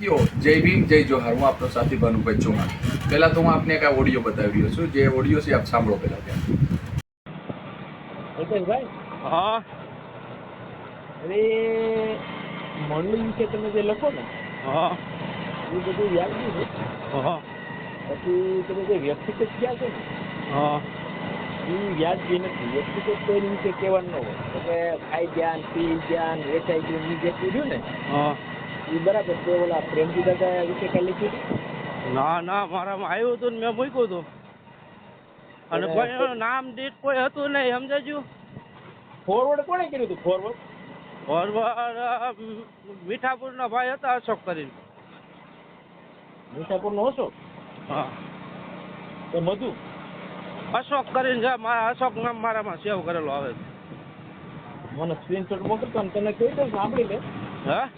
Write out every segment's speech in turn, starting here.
જય ભીમ જય જોહાર. હું આપનો સાથી ભાનુભાઈ ચૌહાણ. પહેલાં તો હું આપને એક આ ઓડિયો બતાવી રહ્યો છું. જે ઓડિયો છે આપ સાંભળો પહેલાં ત્યાં. હા. અરે મંડળી વિશે તમે જે લખો ને હા. એ બધું યાદ છે. હા. પછી તમે જે વ્યક્તિગત ક્યાં છો ને હા. એ વ્યાજબી નથી. વ્યક્તિગત કોઈ વિશે કહેવાનું ન હોય. તો કે ખાઈ જ્ઞાન પી જ્ઞાન વેચાઈ ગયું જે કીધું ને હા. એ બરાબર છે ઓલા પ્રેમજી દાદા વિશે કાંઈ લખ્યું હતું ના ના મારામાં આવ્યું હતું ને મેં મૂક્યું હતું. અને કોઈ એનું નામ દીઠ કોઈ હતું નહીં સમજાયું? ફોરવર્ડ કોણે કર્યું હતું ફોરવર્ડ ફોરવર્ડ મીઠાપુરના ભાઈ હતા અશોક કરીને. મીઠાપુરનો અશોક? હા. તો મધુ? અશોક કરીને છે મારા અશોક નામ મારામાં સેવ કરેલો આવે છે. મને સ્ક્રીનશોટ મોકલતો ને તને કહી દઉં સાંભળી લે. હા?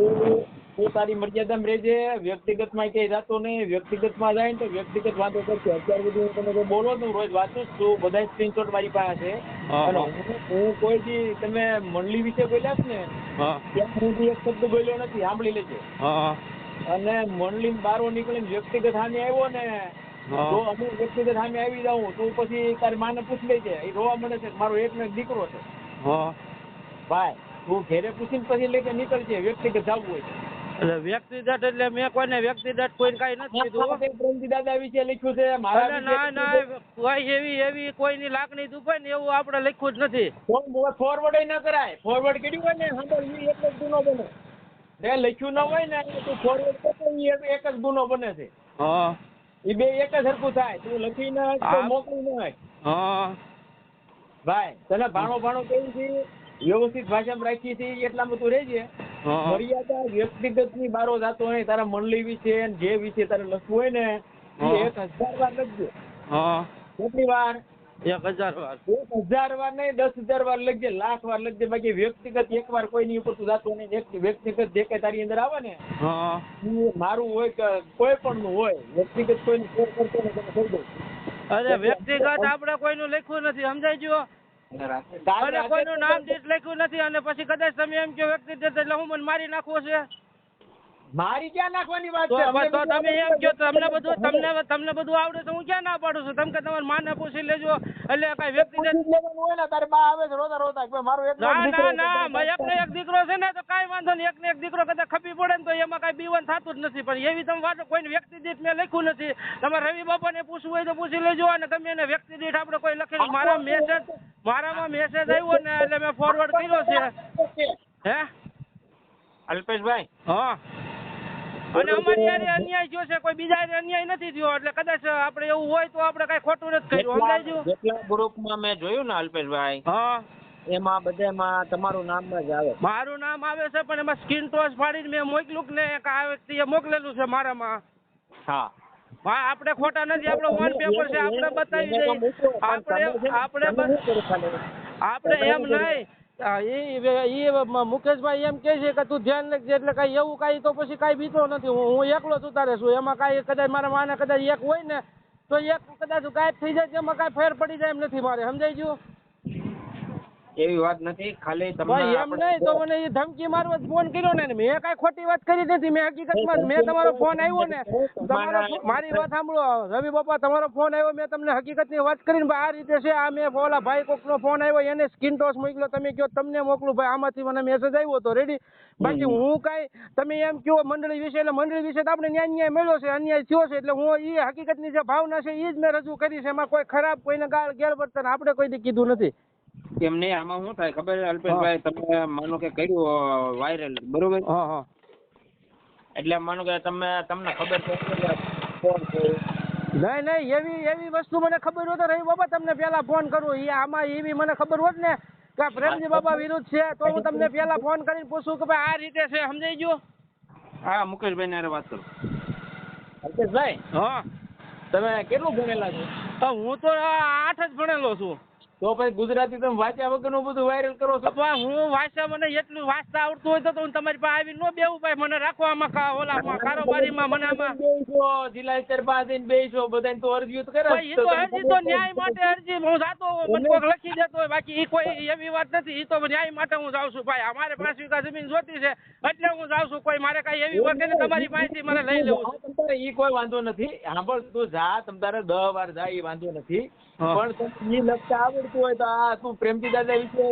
તું તું તારી મર્યાદામાં રહેજે વ્યક્તિગતમાં ક્યાંય જાતો નહીં વ્યક્તિગતમાં જાય ને તો વ્યક્તિગત વાતો કરશે અત્યાર સુધી હું તમે બોલો છું રોજ વાંચું જ છું બધા સ્ક્રીનશોટ મારી પાસે છે. અને હા. કોઈ થી તમે મંડળી વિશે બોલ્યા છે ને ત્યાં સુધી એક શબ્દ બોલ્યો નથી સાંભળી લેજે. અને મંડળી બારો નીકળીને વ્યક્તિગત હામે આવ્યો ને. જો અમુક વ્યક્તિગત સામે આવી જાઉં તો પછી તારી માને પૂછ લેજે. એ રોવા મળે છે મારો એક ને એક દીકરો છે. ભાઈ તું ઘેરે પૂછીને પછી લઈને નીકળજે વ્યક્તિગત જવું હોય એટલે વ્યક્તિગત એટલે મેં કોઈને વ્યક્તિગત કોઈ કઈ નથી કીધું. પ્રેમજી દાદા વિશે લખ્યું છે મારા ના ના કોઈ એવી એવી કોઈની લાગણી દુભાય ને એવું આપણે લખ્યું જ નથી. ફોરવર્ડ ન કરાય. ફોરવર્ડ કર્યું હોય ને સાંભળ જ ગુનો બને. જે લખ્યું ન હોય ને તું ફોરવર્ડ કરતો એક એક જ ગુનો બને છે. હા. એ બે એક જ સરખું થાય. તું લખી ન મોકલી ન હોય. હા. ભાઈ તને ભાણો ભાણો કેવું છે? વ્યવસ્થિત ભાષામાં રાખી છે. એટલા બધું રહેજે મર્યાદા વ્યક્તિગતની બારો જાતો નહીં તારા મંડળી વિશે જે વિશે તારે લખવું હોય ને એ એક હજાર વાર લખજો. કેટલી વાર? એક હજાર વાર. એક હજાર વાર નહીં દસ હજાર વાર લખજે લાખ વાર લખજે બાકી વ્યક્તિગત એક વાર કોઈની ઉપર તું જાતો નહીં વ્યક્તિગત જે કઈ તારી અંદર આવે ને મારું હોય કે કોઈ પણ નું હોય વ્યક્તિગત કોઈને શેર કરતો ને તમે કહી દઉં અરે વ્યક્તિગત આપણે કોઈનું લખ્યું નથી સમજાઈ ગયો? કોઈનું નામ દીઠ લખ્યું નથી અને પછી કદાચ તમે એમ કે વ્યક્તિ એટલે હું મને મારી નાખવો છે? મારી ક્યાં નાખવાની વાત છે? તો તમે એમ કહો તમને બધું તમને તમને બધું આવડે તો હું ક્યાં ના પાડું છું? તમે કે તમારે માને પૂછી લેજો. એટલે કઈ વ્યક્તિગત હોય ને તારે બા આવે છે રોતા રોતા. કે મારો એક ના ના ના એકનો એક દીકરો છે ને તો કાઈ વાંધો નહીં. એકને એક દીકરો કદાચ ખપી પડે ને તો એમાં કઈ બીવન થતું જ નથી. પણ એવી તમે વાત કોઈ વ્યક્તિ દીઠ મેં લખ્યું નથી. તમે રવિ બાપાને પૂછવું હોય તો પૂછી લેજો અને તમે એને વ્યક્તિ દીઠ આપણે કોઈ લખેલું. મારા મેસેજ મારામાં મેસેજ આવ્યો ને એટલે મેં ફોરવર્ડ કર્યો છે. હે? અલ્પેશભાઈ. હા. અને અમારી યારે અન્યાય છે કોઈ બીજા અન્યાય નથી થયો એટલે કદાચ આપણે એવું હોય તો આપણે કઈ ખોટું નથી કર્યું સમજાય જેટલા ગ્રુપમાં મેં જોયું ને અલ્પેશભાઈ હા. એમાં બધામાં તમારું નામ જ આવે. મારું નામ આવે છે પણ એમાં સ્કીન ટોસ ફાડીને મેં મોકલું ને આ વ્યક્તિએ મોકલેલું છે મારામાં. હા. હા આપણે ખોટા નથી આપણો વન પેપર છે આપણે બતાવી દઈએ. આપણે આપણે આપણે એમ નહીં. ઈ મુકેશભાઈ એમ કહે છે કે તું ધ્યાન રાખજે એટલે કાંઈ એવું કાંઈ તો પછી કાંઈ બીતો નથી. હું એકલો જ ઉતારે છું. એમાં કાંઈ કદાચ મારા માને કદાચ એક હોય ને, તો એક કદાચ ગાયબ થઈ જાય એમાં કાંઈ ફેર પડી જાય એમ નથી મારે. સમજાઈ ગયું? એવી વાત નથી. ખાલી તમને એમ નહીં તો મને એ ધમકી મારવા ફોન કર્યો ને. મેં કઈ ખોટી વાત કરી નથી. મેં હકીકતમાં મેં તમારો ફોન આવ્યો ને. તમારો મારી વાત સાંભળો. રવિ બાપા તમારો ફોન આવ્યો મેં તમને હકીકતની વાત કરીને આ રીતે છે આ મેં ઓલા ભાઈ કોકનો ફોન આવ્યો એને સ્કીન ટોસ મોકલ્યો. તમે કયો તમને મોકલું. ભાઈ આમાંથી મને મેસેજ આવ્યો હતો. રેડી બાકી હું કઈ તમે એમ કહો મંડળી વિશે એટલે મંડળી વિશે તો આપણે ન્યાય ન્યાય મળ્યો છે અન્યાય થયો છે. એટલે હું એ હકીકતની જે ભાવના છે એ જ મેં રજૂ કરી છે. એમાં કોઈ ખરાબ કોઈને ગાળ ગેરવર્તન આપણે કોઈ કીધું નથી. એમ નહીં આમાં શું થાય? ખબર અલ્પેશભાઈ તમે માનો કે કર્યું વાયરલ બરોબર? એટલે માનો કે તમે તમને ખબર નહીં નહીં એવી એવી વસ્તુ મને ખબર હોત રવિ બાબા તમને પેલા ફોન કરું. એ આમાં એવી મને ખબર હોત ને કે પ્રેમજી બાબા વિરુદ્ધ છે તો હું તમને પેલા ફોન કરીને પૂછું કે ભાઈ આ રીતે છે સમજાઈ ગયું? હા મુકેશભાઈ ને વાત કરું. અલ્પેશભાઈ હા. તમે કેટલું ભણેલા છો? હું તો આઠ જ ભણેલો છું. તો પછી ગુજરાતી તમે વાંચ્યા વગરનું બધું વાયરલ કરો છો. હું વાંચવા મને એટલું વાંચતા આવડતું હોય તો હું તમારી પાસે આવીને ન બેવું ભાઈ મને રાખવામાં કા- ઓલામાં કારોબારીમાં મને આમાં જિલ્લા સ્તર પાસે બેસો બધાને તો અરજી તો કરે એ તો અરજી તો ન્યાય માટે અરજી હું જાતો મને કોઈક લખી દેતો હોય બાકી એ કોઈ એવી વાત નથી એ તો ન્યાય માટે હું જાઉં છું ભાઈ. અમારે પાંચ વીઘા જમીન જોતી છે એટલે હું જાઉં છું કોઈ મારે કઈ એવી વાત નથી તમારી પાસેથી મને લઈ લેવું એ કોઈ વાંધો નથી. સાંભળ તું જા તમ તારે દહ વાર જા એ વાંધો નથી. પણ એ લખતા આવડતું હોય તો આ તું પ્રેમજી દાદા વિશે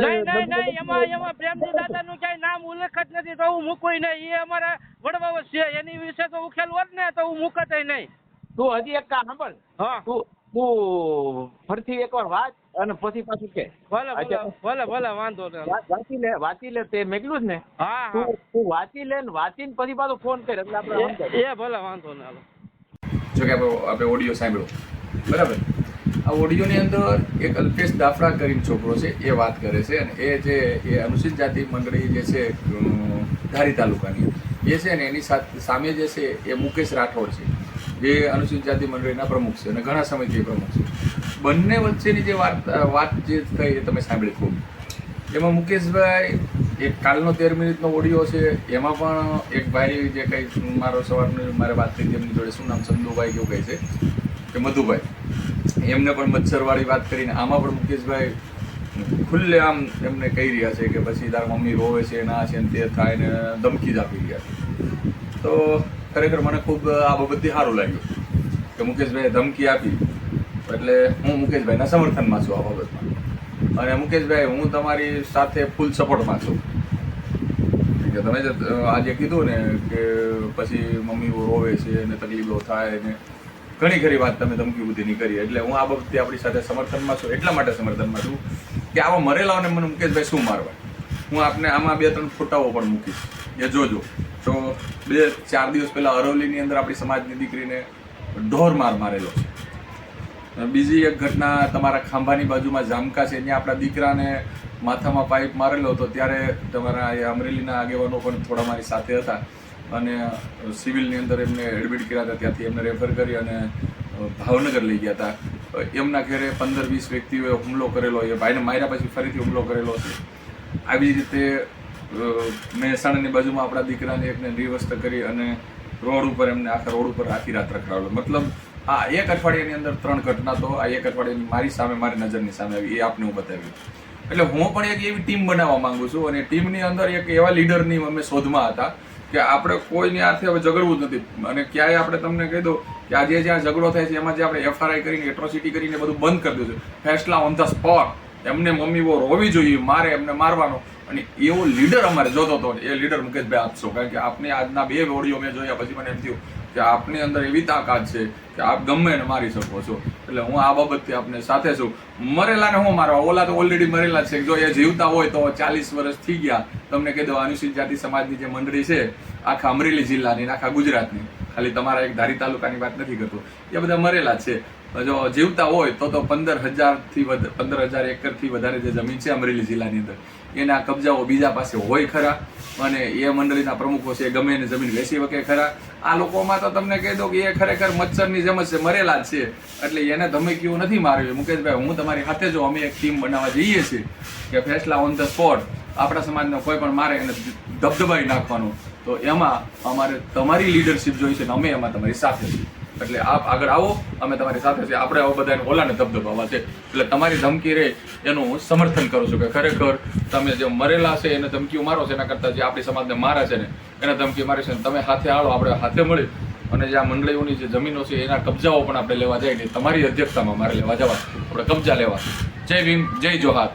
નહીં નહીં નહીં એમાં એમાં પ્રેમજી દાદાનું ક્યાંય નામ ઉલ્લેખ જ નથી તો હું મૂકું નહીં. એ અમારા વડવાઓ છે એની વિશે તો ઉકેલ હોત ને તો હું મૂકત નહીં. તું હજી એક કામ સાંભળ. હા. તું તું ફરીથી એકવાર વાંચ અને પછી પાછું કે. ભલે ભલે ભલે વાંધો નહીં વાંચી લે વાંચી લે તે મેકલું જ ને. હા તું તું વાંચી લે ને વાંચીને પછી પાછો ફોન કર એટલે આપણે એ- ભલે વાંધો નહીં હાલો. જો કે આપણે આપણે ઓડિયો સાંભળ્યો. બરાબર? આ ઓડિયોની અંદર એક અલ્પેશ દાફડા કરીને છોકરો છે, એ વાત કરે છે અને એ જે, એ અનુસૂચિત જાતિ મંડળી જે છે ધારી તાલુકાની, એ છે ને એની સામે જે છે, એ મુકેશ રાઠોડ છે, જે અનુસૂચિત જાતિ મંડળીના પ્રમુખ છે અને ઘણા સમયથી પ્રમુખ છે. બંને વચ્ચેની જે વાત વાત જે થઈ એ તમે સાંભળી ખૂબ. એમાં મુકેશભાઈ એક કાલનો તેર મિનિટનો ઓડિયો છે, એમાં પણ એક ભાઈ જે કંઈ મારો સવારનું મારે વાત હતી એમની જોડે, શું નામ ચંદુભાઈ કેવું કહે છે, કે મધુભાઈ. એમને પણ મચ્છરવાળી વાત કરીને આમાં પણ મુકેશભાઈ ખુલ્લે આમ એમને કહી રહ્યા છે કે પછી તારા મમ્મી રોવે છે, ના છે ને તે થાય ને ધમકી જ આપી રહ્યા છે. તો ખરેખર મને ખૂબ આ બાબતથી સારું લાગ્યું કે મુકેશભાઈએ ધમકી આપી. એટલે હું મુકેશભાઈના સમર્થનમાં છું આ બાબતમાં. અને મુકેશભાઈ, હું તમારી સાથે ફૂલ સપોર્ટમાં છું. કે તમે જે આજે કીધું ને કે પછી મમ્મીઓ રોવે છે ને તકલીફો થાય ને ઘણી ખરી વાત તમે ધમકી બુદ્ધિની કરી એટલે હું આ બાબતે આપણી સાથે સમર્થનમાં છું, એટલા માટે સમર્થનમાં છું કે આવા મરેલાઓને મને મુકેશભાઈ શું મારવા? હું આપને આમાં બે, ત્રણ ફોટાઓ પણ મૂકીશ. એ જોજો. તો બે, ચાર દિવસ પહેલા અરવલીની અંદર આપણી સમાજની દીકરીને ઢોર માર મારેલો છે. બીજી એક ઘટના તમારા ખાંભાની બાજુમાં જામકા છે, ત્યાં આપણા દીકરાને માથામાં પાઇપ મારેલો હતો. ત્યારે તમારા એ અમરેલીના આગેવાનો પણ થોડા મારી સાથે હતા. અને સિવિલની અંદર એમને એડમિટ કર્યા હતા, ત્યાંથી એમને રેફર કરી અને ભાવનગર લઈ ગયા હતા. એમના ઘરે પંદર વીસ વ્યક્તિઓએ હુમલો કરેલો, એ ભાઈને માર્યા પછી ફરીથી હુમલો કરેલો છે. આવી રીતે મહેસાણાની બાજુમાં આપણા દીકરાને એકને નિર્વસ્ત કરી અને રોડ ઉપર એમને આખા રોડ ઉપર આખી રાત રખડાવેલો. મતલબ, આ એક અઠવાડિયાની અંદર ત્રણ ઘટના તો આ એક અઠવાડિયાની મારી સામે, મારી નજરની સામે આવી, એ આપને હું બતાવ્યું. એટલે હું પણ એક એવી ટીમ બનાવવા માંગુ છું અને ટીમની અંદર એક એવા લીડરની અમે શોધમાં હતા કે આપણે કોઈની હાથે હવે ઝઘડવું જ નથી. અને ક્યાંય આપણે તમને કહી દઉં કે આજે જ્યાં ઝઘડો થાય છે, એમાં જે આપણે એફઆરઆઈ કરીને એટ્રોસિટી કરીને બધું બંધ કરી દઉં છે ફેસલા ઓન ધ સ્પોટ એમને મમ્મી બહુ રોવી જોઈએ, મારે એમને મારવાનો. અને એવો લીડર અમારે જોતો હતો એ લીડર મુકેશભાઈ આપશો. કારણ કે આપને આજના બે ઓડિયો મેં જોયા, પછી મને એમ થયું કે આપની અંદર એવી તાકાત છે કે આપ ગમે એને મારી શકો છો. એટલે હું આ બાબતથી આપને સાથે છું. મરેલાને હું મારવા? ઓલા તો ઓલરેડી મરેલા છે. જો એ જીવતા હોય તો ચાલીસ વર્ષ થઈ ગયા. તમને કહી દઉં, અનુસૂચિત જાતિ સમાજની જે મંડળી છે, આખા અમરેલી જિલ્લાની આખા ગુજરાતની. ખાલી તમારા એક ધારી તાલુકાની વાત નથી કરતો. એ બધા મરેલા છે. જો જીવતા હોય તો તો પંદર હજારથી પંદર હજાર એકરથી વધારે જે જમીન છે અમરેલી જિલ્લાની અંદર. એના કબજાઓ બીજા પાસે હોય ખરા અને એ મંડળીના પ્રમુખો છે ગમે એને જમીન વેચી વકે ખરા. આ લોકોમાં તો તમને કહી દો કે એ ખરેખર મચ્છરની જેમ જ છે મરેલા જ છે. એટલે એને ધમકીઓ નથી મારવી મુકેશભાઈ, હું તમારી સાથે જો અમે એક ટીમ બનાવવા જઈએ છીએ કે ફેસલા ઓન ધ સ્પોટ. આપણા સમાજનો કોઈ પણ મારે એને ધબધબાઈ નાખવાનો. તો એમાં અમારે તમારી લીડરશિપ જોઈ છે ને અમે એમાં તમારી સાથે એટલે આપ આગળ આવો, અમે તમારી સાથે છીએ. આપણે આવો બધાને ઓલાને દબદબાવા છે. એટલે તમારી ધમકી રહે એનું હું સમર્થન કરું છું કે ખરેખર તમે જે મરેલા છે, એને ધમકીઓ મારો છે, એના કરતાં જે આપણી સમાજને મારે છે ને, એને ધમકી મારે છે ને, તમે હાથે આવો, આપણે હાથે મળી અને જે આ મંડળીઓની જે જમીનો છે, એના કબજાઓ પણ આપણે લેવા જાય ને, તમારી અધ્યક્ષતામાં મારે લેવા જવા. આપણે કબજા લેવા. જય ભીમ, જય જોહાર.